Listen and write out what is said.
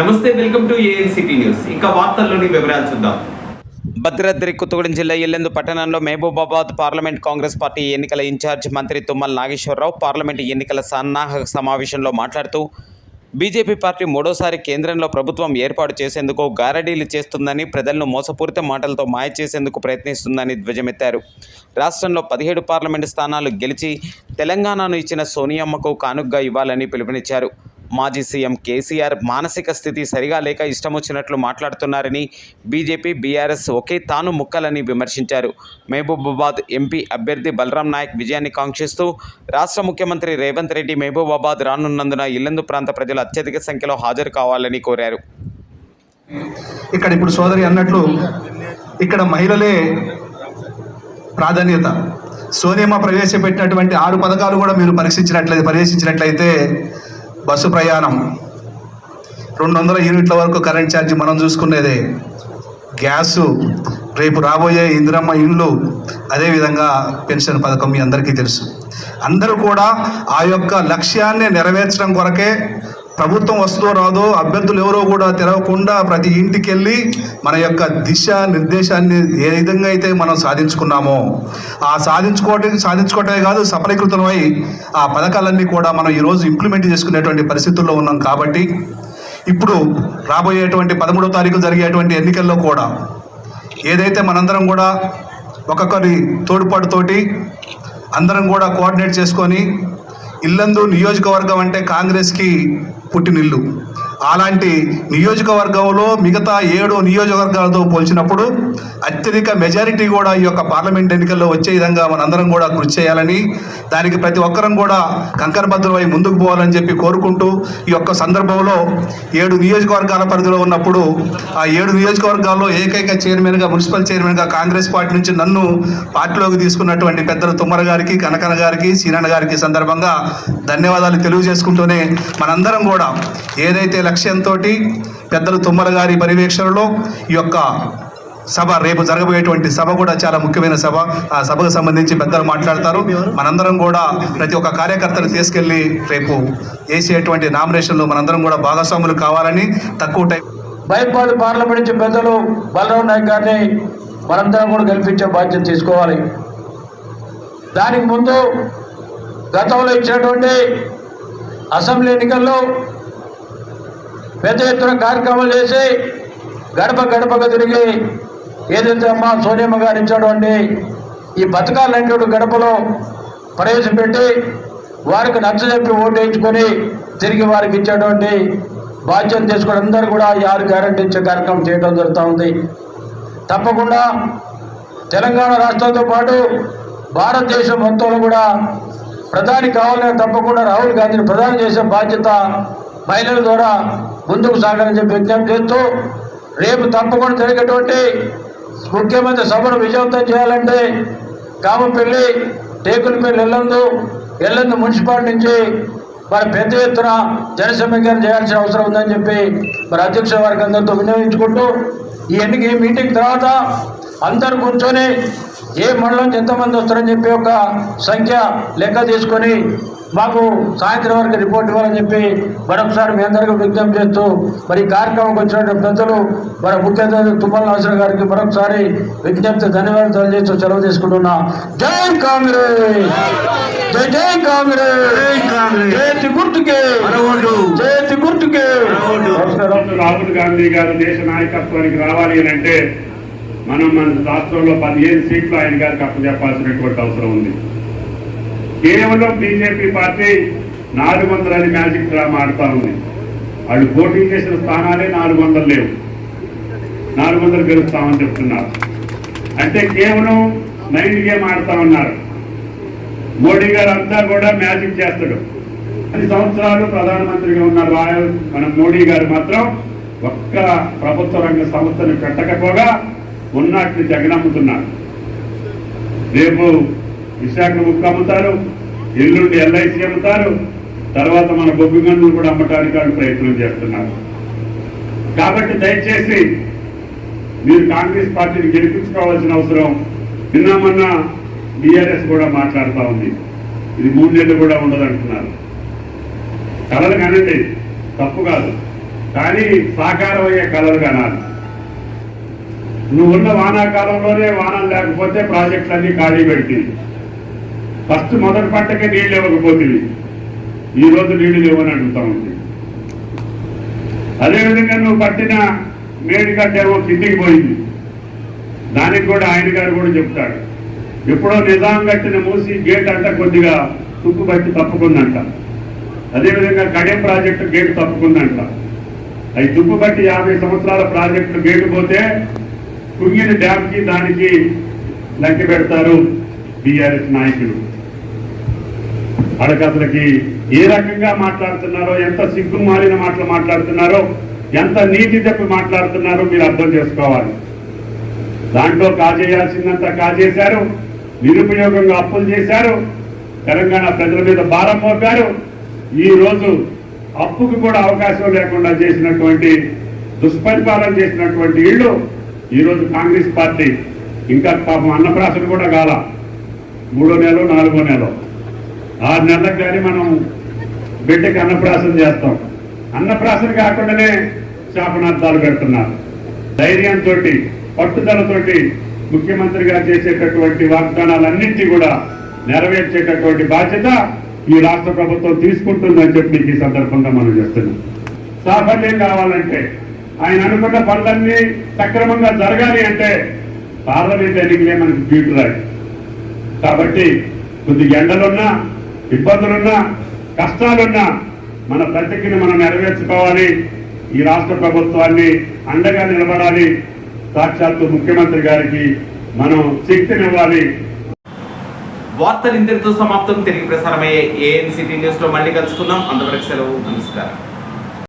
నమస్తే welcome to ANCT news. ఇంకా వార్తల్లోని వివరాలు చూద్దాం. భద్రాద్రి కొత్తగూడెం జిల్లా ఎల్లెందు పట్టణంలో మహబూబాబాద్ పార్లమెంట్ కాంగ్రెస్ పార్టీ ఎన్నికల ఇన్ఛార్జ్ మంత్రి తుమ్మల నాగేశ్వరరావు పార్లమెంట్ ఎన్నికల సన్నాహక సమావేశంలో మాట్లాడుతూ బీజేపీ పార్టీ మూడోసారి కేంద్రంలో ప్రభుత్వం ఏర్పాటు చేసేందుకు గారడీలు చేస్తుందని ప్రజలను మోసపూరిత మాటలతో మాయ చేసేందుకు ప్రయత్నిస్తుందని ధ్వజమెత్తారు. రాష్ట్రంలో పదిహేడు పార్లమెంటు స్థానాలు గెలిచి తెలంగాణను ఇచ్చిన సోనియమ్మకు కానుగ్గా ఇవ్వాలని పిలుపునిచ్చారు. మాజీ సీఎం కేసీఆర్ మానసిక స్థితి సరిగా లేక ఇష్టం వచ్చినట్లు మాట్లాడుతున్నారని బీజేపీ బీఆర్ఎస్ ఒకే తాను ముక్కలని విమర్శించారు. మహబూబాబాద్ ఎంపీ అభ్యర్థి బలరాం నాయక్ విజయాన్ని కాంక్షిస్తూ రాష్ట్ర ముఖ్యమంత్రి రేవంత్ రెడ్డి మహబూబాబాద్ రానున్నందున ఇల్లందు ప్రాంత ప్రజలు అత్యధిక సంఖ్యలో హాజరు కావాలని కోరారు. ఇక్కడ ఇప్పుడు సోదరి అన్నట్లు ఇక్కడ మహిళలే ప్రాధాన్యత. సోనియమ్మ ప్రవేశపెట్టినటువంటి ఆరు పథకాలు కూడా మీరు పరీక్షించినట్లయితే పరివేశించినట్లయితే బస్సు ప్రయాణం. రెండు వందల యూనిట్ల వరకు కరెంట్ ఛార్జ్ మనం చూసుకునేదే. గ్యాసు రేపు రాబోయే ఇందిరమ్మ ఇండ్లు అదేవిధంగా పెన్షన్ పథకం మీ అందరికీ తెలుసు. అందరూ కూడా ఆ యొక్క లక్ష్యాన్ని నెరవేర్చడం కొరకే ప్రభుత్వం వస్తుందో రాదో అభ్యర్థులు ఎవరో కూడా తెరవకుండా ప్రతి ఇంటికి వెళ్ళి మన యొక్క దిశ నిర్దేశాన్ని ఏ విధంగా అయితే మనం సాధించుకున్నామో ఆ సాధించుకోవటం సాధించుకోవటమే కాదు సఫలీకృతమై ఆ పథకాలన్నీ కూడా మనం ఈరోజు ఇంప్లిమెంట్ చేసుకునేటువంటి పరిస్థితుల్లో ఉన్నాం కాబట్టి ఇప్పుడు రాబోయేటువంటి పదమూడో తారీఖు జరిగేటువంటి ఎన్నికల్లో కూడా ఏదైతే మనందరం కూడా ఒక్కొక్కరి తోడ్పాటుతోటి అందరం కూడా కోఆర్డినేట్ చేసుకొని ఇల్లందు నియోజకవర్గం అంటే కాంగ్రెస్కి పుట్టినిల్లు. అలాంటి నియోజకవర్గంలో మిగతా ఏడు నియోజకవర్గాలతో పోల్చినప్పుడు అత్యధిక మెజారిటీ కూడా ఈ యొక్క పార్లమెంట్ ఎన్నికల్లో వచ్చే విధంగా మనందరం కూడా కృషి చేయాలని దానికి ప్రతి ఒక్కరం కూడా కంకరభద్రమై ముందుకు పోవాలని చెప్పి కోరుకుంటూ ఈ యొక్క సందర్భంలో ఏడు నియోజకవర్గాల పరిధిలో ఉన్నప్పుడు ఆ ఏడు నియోజకవర్గాల్లో ఏకైక చైర్మన్గా మున్సిపల్ చైర్మన్గా కాంగ్రెస్ పార్టీ నుంచి నన్ను పార్టీలోకి తీసుకున్నటువంటి పెద్దలు తుమ్మర గారికి కనకన గారికి సీనన్న గారికి సందర్భంగా ధన్యవాదాలు తెలియజేసుకుంటూనే మనందరం కూడా ఏదైతే లక్ష్యంతో పెద్దలు తుమ్మల గారి పర్యవేక్షణలో ఈ యొక్క సభ రేపు జరగబోయేటువంటి సభ కూడా చాలా ముఖ్యమైన సభ. ఆ సభకు సంబంధించి పెద్దలు మాట్లాడతారు. మనందరం కూడా ప్రతి ఒక్క కార్యకర్తను తీసుకెళ్ళి రేపు వేసేటువంటి నామినేషన్లు మనందరం కూడా భాగస్వాములు కావాలని తక్కువ టైం బైపాల్ పార్లమెంట్ నుంచి పెద్దలు బలరాం నాయక్ గారిని మనందరం కూడా గెలిపించే బాధ్యత తీసుకోవాలి. దానికి ముందు గతంలో ఇచ్చినటువంటి అసెంబ్లీ ఎన్నికల్లో పెద్ద ఎత్తున కార్యక్రమాలు చేసి గడప గడపగా తిరిగి ఏదైతే అమ్మ సోనియమ్మ గారు ఇచ్చినటువంటి ఈ పథకాలన్నిటి గడపలో ప్రవేశపెట్టి వారికి నచ్చజెప్పి ఓటేయించుకొని తిరిగి వారికి ఇచ్చేటువంటి బాధ్యత తీసుకుని అందరూ కూడా యారు ఆరు గ్యారంటీ ఇచ్చే కార్యక్రమం చేయడం జరుగుతూ ఉంది. తప్పకుండా తెలంగాణ రాష్ట్రంతో పాటు భారతదేశం మొత్తంలో కూడా ప్రధాని కావాలని తప్పకుండా రాహుల్ గాంధీని ప్రధాని చేసే బాధ్యత మహిళల ద్వారా ముందుకు సాగాలని చెప్పి విజ్ఞప్తి చేస్తూ రేపు తప్పకుండా జరిగేటువంటి ముఖ్యమంత్రి సభను విజయవంతం చేయాలంటే కామపల్లి టేకులపల్లి ఎల్లందు ఎల్లందు మున్సిపాలిటీ నుంచి మరి పెద్ద ఎత్తున జనసమీకరణ చేయాల్సిన అవసరం ఉందని చెప్పి మరి అధ్యక్ష వారికి అందరితో వినియోగించుకుంటూ ఈ ఎన్నిక ఈ మీటింగ్ తర్వాత అందరు కూర్చొని ఏ మండలం ఎంతమంది వస్తారని చెప్పి ఒక సంఖ్య లెక్క తీసుకొని మాకు సాయంత్రం వరకు రిపోర్ట్ ఇవ్వాలని చెప్పి మరొకసారి మీ అందరికీ విజ్ఞప్తి చేస్తూ మరి ఈ కార్యక్రమంకి వచ్చినటువంటి పెద్దలు మరి ముఖ్య అతిథి తుమ్మల నాసర్ గారికి మరొకసారి విజ్ఞప్తి ధన్యవాదాలు తెలియజేస్తూ సెలవు తీసుకుంటున్నా జై కాంగ్రెస్! జై జై కాంగ్రెస్! గుర్తుకే గుర్తుకే రాహుల్ గాంధీ గారు దేశ నాయకత్వానికి రావాలి అని అంటే మనం మన రాష్ట్రంలో పదిహేను సీట్లు ఆయన గారికి అప్పచెప్పాల్సినటువంటి అవసరం ఉంది. కేవలం బీజేపీ పార్టీ నాలుగు వందలని మ్యాజిక్ డ్రామా ఆడుతా ఉంది. వాళ్ళు పోటీ చేసిన స్థానాలే నాలుగు వందలు లేవు. నాలుగు వందలు గెలుస్తామని చెప్తున్నారు. అంటే కేవలం నైట్ గేమ్ ఆడుతా ఉన్నారు. మోడీ గారు అంతా కూడా మ్యాజిక్ చేస్తాడు. పది సంవత్సరాలు ప్రధానమంత్రిగా ఉన్న రాయల్ మన మోడీ గారు మాత్రం ఒక్క ప్రభుత్వ రంగ సంస్థను పెట్టకపోగా ఉన్నట్లు జగనమ్ముతున్నారు. రేపు విశాఖ ముక్క అమ్ముతారు ఎల్లుండి ఎల్ఐసి అమ్ముతారు తర్వాత మన బొగ్గు గన్నులు కూడా అమ్మటానికి వాళ్ళు ప్రయత్నం చేస్తున్నారు. కాబట్టి దయచేసి మీరు కాంగ్రెస్ పార్టీని గెలిపించుకోవాల్సిన అవసరం నిన్న మొన్న బీఆర్ఎస్ కూడా మాట్లాడుతూ ఉంది. ఇది మూడు నెలలు కూడా ఉండదు అంటున్నారు కళలు కనండి తప్పు కాదు. కానీ సాకారం అయ్యే కళలు కనాలి. నువ్వు ఉన్న వానాకాలంలోనే వానం లేకపోతే ప్రాజెక్టులన్నీ ఖాళీ పెట్టి ఫస్ట్ మొదటి పంటకే నీళ్ళు ఇవ్వకపోతుంది ఈ రోజు నీళ్ళు లేవని అడుగుతా ఉంది. అదేవిధంగా నువ్వు పట్టిన మేడిగడ్డేమో కిందికి పోయింది. దానికి కూడా ఆయన గారు కూడా చెప్తాడు. ఎప్పుడో నిజాం కట్టిన మూసి గేట్ అంట కొద్దిగా తుప్పు బట్టి తప్పుకుందంట. అదేవిధంగా కడెం ప్రాజెక్టు గేటు తప్పుకుందంట. అవి తుప్పు బట్టి యాభై సంవత్సరాల ప్రాజెక్టు గేటు పోతే కుంగిన డ్యామ్కి దానికి లెక్క పెడతారు బీఆర్ఎస్ నాయకులు. అడకసలకి ఏ రకంగా మాట్లాడుతున్నారో ఎంత సిగ్గు మారిన మాటలు మాట్లాడుతున్నారో ఎంత నీతి తప్పి మాట్లాడుతున్నారో మీరు అర్థం చేసుకోవాలి. దాంట్లో కాజేయాల్సిందంత కాజేశారు నిరుపయోగంగా అప్పులు చేశారు తెలంగాణ ప్రజల మీద భారం మోపారు. ఈ రోజు అప్పుకు కూడా అవకాశం లేకుండా చేసినటువంటి దుష్పరిపాలన చేసినటువంటి ఇళ్ళు ఈరోజు కాంగ్రెస్ పార్టీ ఇంకా పాపం అన్నప్రాసన కూడా కాల. మూడో నెలలో నాలుగో నెలలో. ఆరు నెలలకు కానీ మనం బిడ్డకి అన్నప్రాసన చేస్తాం. అన్నప్రాసన కాకుండానే శాపనార్థాలు పెడుతున్నారు. ధైర్యంతో పట్టుదలతోటి ముఖ్యమంత్రి గారు చేసేటటువంటి వాగ్దానాలన్నింటినీ కూడా నెరవేర్చేటటువంటి బాధ్యత ఈ రాష్ట్ర ప్రభుత్వం తీసుకుంటుందని చెప్పి ఈ సందర్భంగా మనం చేస్తున్నాం సాఫల్యం కావాలంటే ఆయన అనుకున్న పనులన్నీ సక్రమంగా జరగాలి అంటే పార్లమెంట్ ఎన్నికలే మనకి ఫ్యూచర్ కాబట్టి కొద్దిగా ఎండలున్నా ఇబ్బందులున్నా కష్టాలున్నా మన ప్రతిజ్ఞను మనం నెరవేర్చుకోవాలి. ఈ రాష్ట్ర ప్రభుత్వాన్ని అండగా నిలబడాలి. సాక్షాత్తు ముఖ్యమంత్రి గారికి మనం శక్తినివ్వాలి. వార్తలు ఇంతటితో సమాప్తం. తిరిగి ప్రసారమయ్యే ఏఎన్సిటీ న్యూస్లో మళ్ళీ కలుసుకుందాం. అంతవరకు సెలవు. నమస్కారం.